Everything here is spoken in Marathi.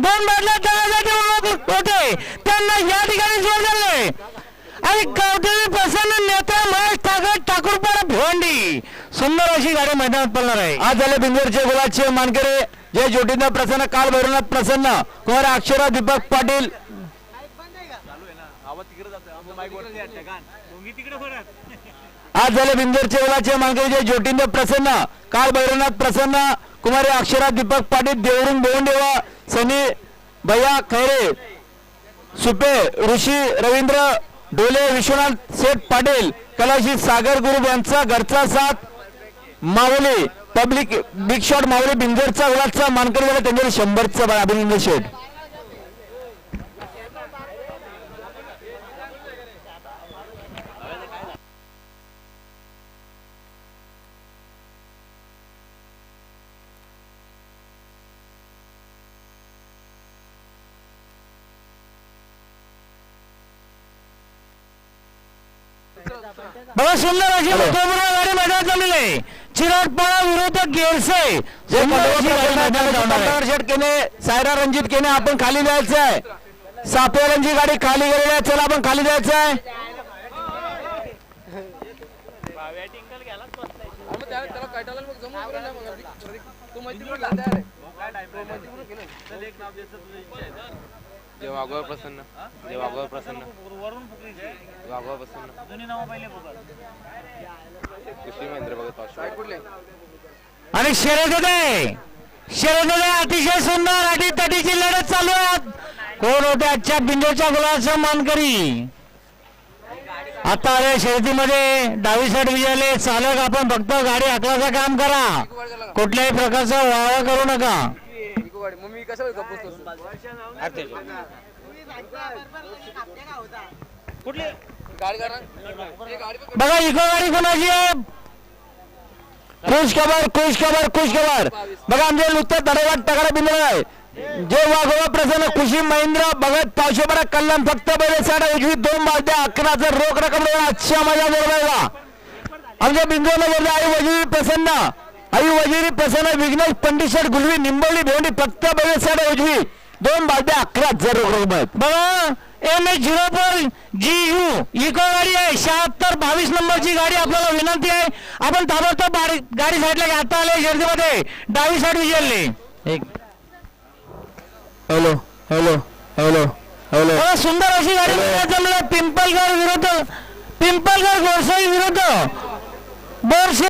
दोन बाटल्या तळासाठी होते. त्यांना या ठिकाणी सोडले आणि गावदेवी प्रसन्न नेता महेश ठाकरे ठाकूरपाडा भिवंडी. सुंदर अशी गाडी मैदानात पडणार आहे. आज झाले बिंदूरचे गुलाबचे मानकरे जय ज्योतिंद्र प्रसन्न काल भैरवनाथ प्रसन्न कुमार अक्षरा दीपक पाटील. आज झाले बिंदूरचे गुलाबचे मानकरे जय ज्योतिंद्र प्रसन्न काल भैरवनाथ प्रसन्न कुमारी अक्षरा दीपक पाटील देवरुण भोवंडेवा सनी भैया खैरे सुपे ऋषी रवींद्र डोले विश्वनाथ सेठ पाटील कलाशी सागर गुरु यांचा घरचा साथ Mauli public big shot Mauli बिंजरचा गुलाबचा मानकर झाला त्यांच्यावर शंभरचा अभिनंदन शेठ. बघा सुंदर अशी कोबरा गाडी मैदानात जमलेली आहे. चिराटपाडा विरुद्ध गेरसे आहे. केने सायरा रणजित केने आपण खाली जायचं आहे. सापेवाल्यांची गाडी खाली गेलेली आहे. चला आपण खाली जायचं आहे. त्याला काटायला मग जमून जे द्या मग अर्धी- तो मैत्रीपूर गेला तयार आहे प्रसन्न जय वाघोर प्रसन्न. वाघोर प्रसन्न कृषी महेंद्र भगत पाचशे कुठले आणि शरद आहे शरद आहे अतिशय सुंदर अटी तटीची लढत चालू आहे कोण होते आजच्या बिंदूच्या गुलाचा मानकरी? आता आले शर्यतीमध्ये डावी साईड विजयले चालक आपण फक्त गाडी हाकलाचं काम करा. कुठल्याही प्रकारचा वावा करू नका. गाडी मग मी कशाला गप्प बसतो गाडी करा हे गाडी पण बघा इको गाडी कोणाची आहे? खुश खबर खुश खबर खुश खबर बघा आमच्या नुकतं दडवाट तगडा बिंदू आहे. जे वाघोबा प्रसन्न खुशी महेंद्र भगत पावशेपरा कल्याण फक्त बैल साडा उजवी दोन बाजल्या अकराचं रोख रक्कम देऊन आजच्या माझ्या बरोबर आमच्या बिंदूला बोलले आई वजिरी प्रसन्न. आई वजिरी प्रसन्न विघ्नेश पंडित शेठ गुलवी निंबवली भेंडी फक्त बैल साडा उजवी. दोन बाजल्या अकरा हजार बघा M H zero four G U eco गाडी आहे. शहात्तर बावीस नंबरची गाडी आपल्याला विनंती आहे. आपण ताबडतोब गाडी साईडला. आता आले शर्यतीमध्ये डावी साईड विजयले एक. Hello hello hello hello. सुंदर अशी गाडी जमली. आहे. पिंपलगड विरुद्ध पिंपलगड गोडसाई विरुद्ध. बोरशे